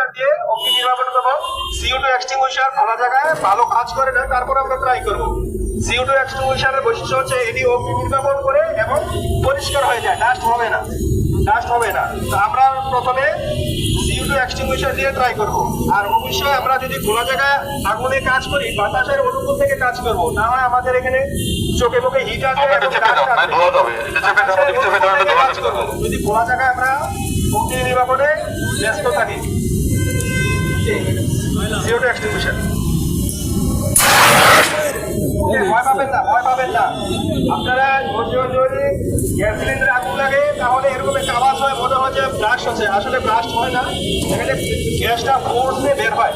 Extinguisher দিয়ে অগ্নি নির্বাপন করব। CO two extinguisher খোলা জায়গায় ভালো কাজ করে না তারপর আমরা ট্রাই করব। সিও টু এক্সটিংগুইশারের বৈশিষ্ট্য হচ্ছে এটি অগ্নি নির্বাপন করে এবং পরিষ্কার হয়ে যায় ডাস্ট হবে না ডাস্ট হবে না। তো আমরা প্রথমে সিও টু এক্সটিংগুইশার দিয়ে ট্রাই করব। আর অবশ্যই আমরা যদি খোলা জায়গায় আগুনে কাজ করি বাতাসের অনুকূল থেকে কাজ করব না হয় আমাদের এখানে চোখে মুখে হিট। করব। যদি খোলা জায়গায় আমরা অগ্নি নির্বাপনে ব্যস্ত থাকি জিরো টু এক্সটিংগুইশার ভয় পাবেন না, ভয় পাবেন না। আপনারা যদি গ্যাস সিলিন্ডারে আগুন লাগে, তাহলে এরকম একটা আওয়াজ হয়, মনে হয় যে ব্লাস্ট হচ্ছে। আসলে ব্লাস্ট হয় না, এখানে গ্যাসটা ফোর্সে বের হয়।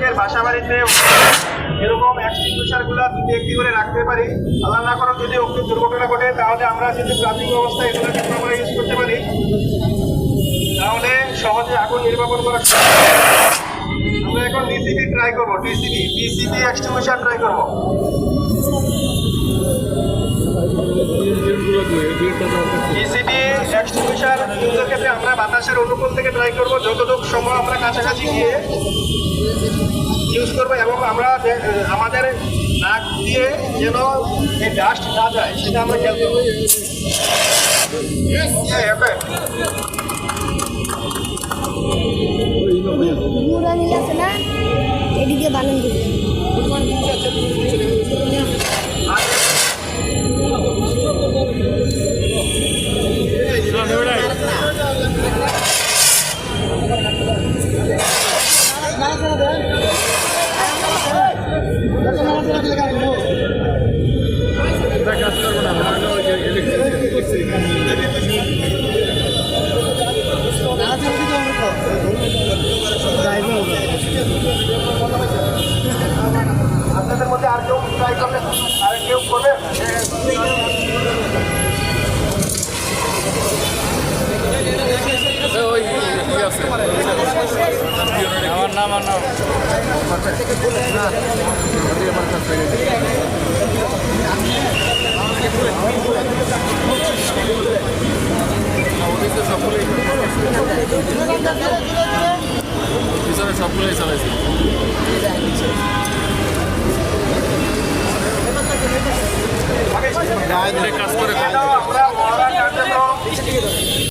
প্রত্যেকের বাসা বাড়িতে এরকম এক্সটিংগুইশারগুলা দুটি একটি করে রাখতে পারি। আল্লাহ না করো যদি অগ্নি দুর্ঘটনা ঘটে, তাহলে আমরা যদি প্রাথমিক অবস্থায় এগুলো যদি আমরা ইউজ করতে পারি। তাহলে সহজে আগুন নির্বাপন করা আমরা এখন ডিসিপি ট্রাই করব ডিসিপি ডিসিপি এক্সটিংগুইশার ট্রাই করব। ডিসিপি এক্সটিংগুইশার ইউজের ক্ষেত্রে আমরা বাতাসের অনুকূল থেকে ট্রাই করব, যতটুকু সময় আমরা কাছাকাছি গিয়ে। করব এবং আমরা আমাদের নাক দিয়ে যেন এই ডাস্ট না যায়, সেটা আমরা খেয়াল করব। মধ্যে আর কেউ ট্রাই করবেন আর কেউ করবেন আমার নাম আমার নাম পিছনে সবগুলোই চালাইছি মহারাজ কার্যক্রম